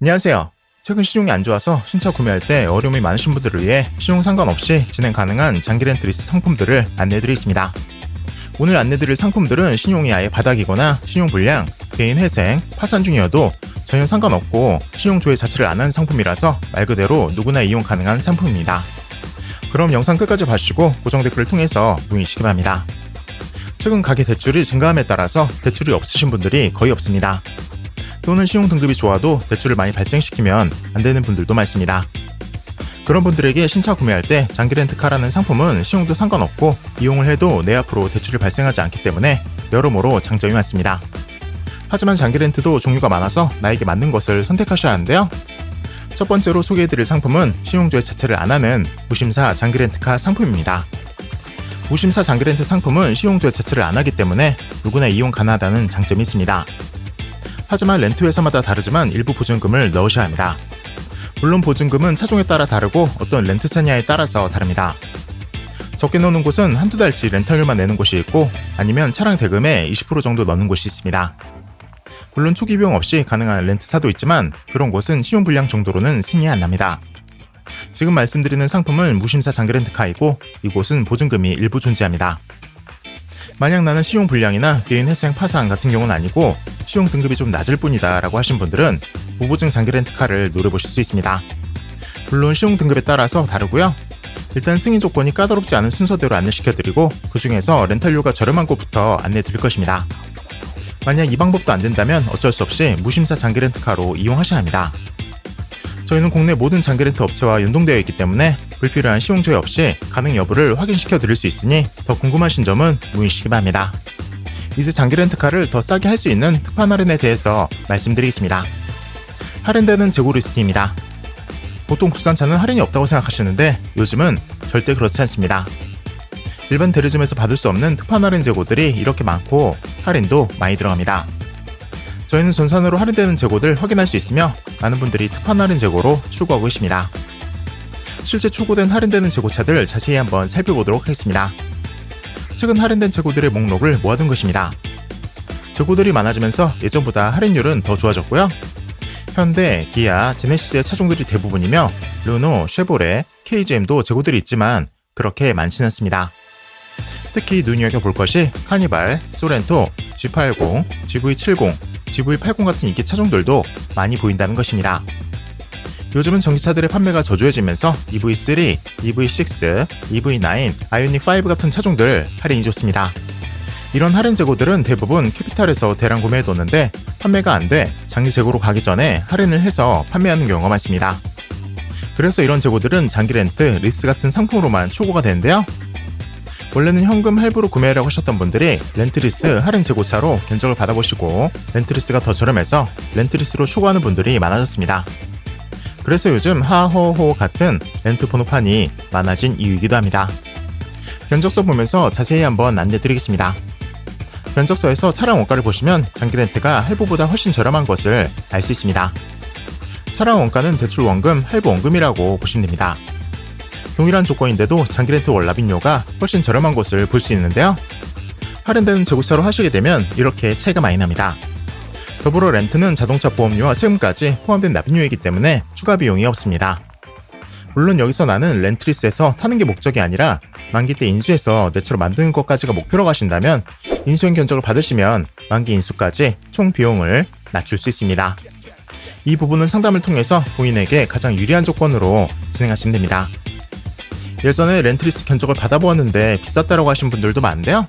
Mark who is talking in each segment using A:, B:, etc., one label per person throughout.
A: 안녕하세요. 최근 신용이 안 좋아서 신차 구매할 때 어려움이 많으신 분들을 위해 신용 상관없이 진행 가능한 장기 렌트리스 상품들을 안내해드리겠습니다. 오늘 안내드릴 상품들은 신용이 아예 바닥이거나 신용 불량, 개인 회생, 파산 중이어도 전혀 상관없고 신용 조회 자체를 안 한 상품이라서 말 그대로 누구나 이용 가능한 상품입니다. 그럼 영상 끝까지 봐주시고 고정 댓글을 통해서 문의시기 바랍니다. 최근 가계 대출이 증가함에 따라서 대출이 없으신 분들이 거의 없습니다. 또는 신용 등급이 좋아도 대출을 많이 발생시키면 안 되는 분들도 많습니다. 그런 분들에게 신차 구매할 때 장기 렌트카라는 상품은 신용도 상관없고 이용을 해도 내 앞으로 대출이 발생하지 않기 때문에 여러모로 장점이 많습니다. 하지만 장기 렌트도 종류가 많아서 나에게 맞는 것을 선택하셔야 하는데요. 첫 번째로 소개해드릴 상품은 신용조회 자체를 안 하는 무심사 장기 렌트카 상품입니다. 무심사 장기 렌트 상품은 신용조회 자체를 안 하기 때문에 누구나 이용 가능하다는 장점이 있습니다. 하지만 렌트 회사마다 다르지만 일부 보증금을 넣으셔야 합니다. 물론 보증금은 차종에 따라 다르고 어떤 렌트사냐에 따라서 다릅니다. 적게 넣는 곳은 한두 달치 렌터료만 내는 곳이 있고 아니면 차량 대금에 20% 정도 넣는 곳이 있습니다. 물론 초기 비용 없이 가능한 렌트사도 있지만 그런 곳은 신용 불량 정도로는 승인이 안 납니다. 지금 말씀드리는 상품은 무심사 장기 렌트카이고 이곳은 보증금이 일부 존재합니다. 만약 나는 신용 불량이나 개인 회생 파산 같은 경우는 아니고 신용 등급이 좀 낮을 뿐이다 라고 하신 분들은 무보증 장기 렌트카를 노려보실 수 있습니다. 물론 신용 등급에 따라서 다르고요. 일단 승인 조건이 까다롭지 않은 순서대로 안내시켜드리고 그 중에서 렌탈료가 저렴한 곳부터 안내드릴 것입니다. 만약 이 방법도 안 된다면 어쩔 수 없이 무심사 장기 렌트카로 이용하셔야 합니다. 저희는 국내 모든 장기 렌트 업체와 연동되어 있기 때문에 불필요한 시용 조회 없이 가능 여부를 확인시켜 드릴 수 있으니 더 궁금하신 점은 문의시기 바랍니다. 이제 장기 렌트카를 더 싸게 할 수 있는 특판 할인에 대해서 말씀드리겠습니다. 할인되는 재고 리스트입니다. 보통 국산차는 할인이 없다고 생각하시는데 요즘은 절대 그렇지 않습니다. 일반 대리점에서 받을 수 없는 특판 할인 재고들이 이렇게 많고 할인도 많이 들어갑니다. 저희는 전산으로 할인되는 재고들 확인할 수 있으며 많은 분들이 특판 할인 재고로 출고하고 있습니다. 실제 출고된 할인되는 재고차들 자세히 한번 살펴보도록 하겠습니다. 최근 할인된 재고들의 목록을 모아둔 것입니다. 재고들이 많아지면서 예전보다 할인율은 더 좋아졌고요. 현대, 기아, 제네시스의 차종들이 대부분이며 르노, 쉐보레, KGM도 재고들이 있지만 그렇게 많지는 않습니다. 특히 눈여겨볼 것이 카니발, 소렌토, G80, GV70, GV80 같은 인기 차종들도 많이 보인다는 것입니다. 요즘은 전기차들의 판매가 저조해지면서 EV3, EV6, EV9, 아이오닉5 같은 차종들 할인이 좋습니다. 이런 할인 재고들은 대부분 캐피탈에서 대량 구매해뒀는데 판매가 안 돼 장기 재고로 가기 전에 할인을 해서 판매하는 경우가 많습니다. 그래서 이런 재고들은 장기 렌트, 리스 같은 상품으로만 초고가 되는데요. 원래는 현금 할부로 구매하려고 하셨던 분들이 렌트리스 할인 재고차로 견적을 받아보시고 렌트리스가 더 저렴해서 렌트리스로 초고하는 분들이 많아졌습니다. 그래서 요즘 하호호 같은 렌트 번호판이 많아진 이유이기도 합니다. 견적서 보면서 자세히 한번 안내드리겠습니다. 견적서에서 차량 원가를 보시면 장기 렌트가 할부보다 훨씬 저렴한 것을 알 수 있습니다. 차량 원가는 대출 원금, 할부 원금이라고 보시면 됩니다. 동일한 조건인데도 장기 렌트 월납인료가 훨씬 저렴한 것을 볼 수 있는데요. 할인되는 재고차로 하시게 되면 이렇게 차이가 많이 납니다. 더불어 렌트는 자동차 보험료와 세금까지 포함된 납입료이기 때문에 추가 비용이 없습니다. 물론 여기서 나는 렌트리스에서 타는 게 목적이 아니라 만기 때 인수해서 내 차로 만드는 것까지가 목표로 가신다면 인수행 견적을 받으시면 만기 인수까지 총 비용을 낮출 수 있습니다. 이 부분은 상담을 통해서 본인에게 가장 유리한 조건으로 진행하시면 됩니다. 예전에 렌트리스 견적을 받아보았는데 비쌌다고 하신 분들도 많은데요.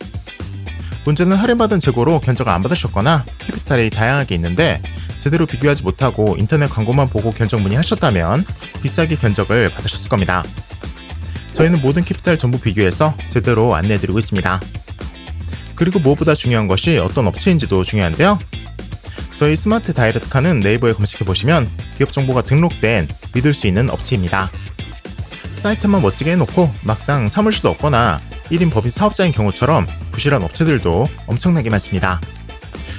A: 문제는 할인받은 재고로 견적을 안 받으셨거나 캐피탈이 다양하게 있는데 제대로 비교하지 못하고 인터넷 광고만 보고 견적 문의하셨다면 비싸게 견적을 받으셨을 겁니다. 저희는 모든 캐피탈 전부 비교해서 제대로 안내해드리고 있습니다. 그리고 무엇보다 중요한 것이 어떤 업체인지도 중요한데요. 저희 스마트 다이렉트카는 네이버에 검색해보시면 기업 정보가 등록된 믿을 수 있는 업체입니다. 사이트만 멋지게 해놓고 막상 사무실도 없거나 1인 법인 사업자인 경우처럼 부실한 업체들도 엄청나게 많습니다.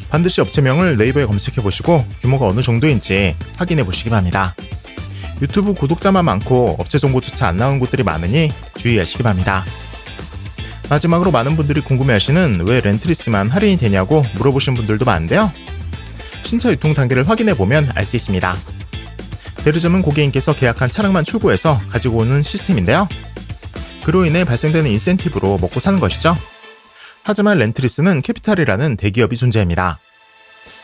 A: 반드시 업체명을 네이버에 검색해 보시고 규모가 어느 정도인지 확인해 보시기 바랍니다. 유튜브 구독자만 많고 업체 정보조차 안 나오는 곳들이 많으니 주의하시기 바랍니다. 마지막으로 많은 분들이 궁금해하시는 왜 렌트리스만 할인이 되냐고 물어보신 분들도 많은데요. 신차 유통 단계를 확인해 보면 알 수 있습니다. 대리점은 고객님께서 계약한 차량만 출고해서 가지고 오는 시스템인데요. 그로 인해 발생되는 인센티브로 먹고 사는 것이죠. 하지만 렌트리스는 캐피탈이라는 대기업이 존재합니다.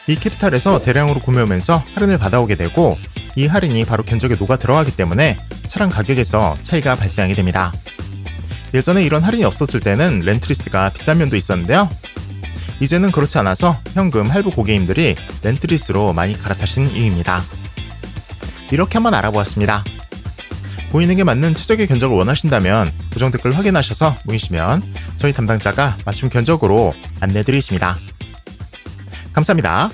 A: 이 캐피탈에서 대량으로 구매하면서 할인을 받아오게 되고 이 할인이 바로 견적에 녹아 들어가기 때문에 차량 가격에서 차이가 발생하게 됩니다. 예전에 이런 할인이 없었을 때는 렌트리스가 비싼 면도 있었는데요. 이제는 그렇지 않아서 현금 할부 고객님들이 렌트리스로 많이 갈아타시는 이유입니다. 이렇게 한번 알아보았습니다. 보이는 게 맞는 최적의 견적을 원하신다면 고정 댓글 확인하셔서 모이시면 저희 담당자가 맞춤 견적으로 안내드리겠습니다. 감사합니다.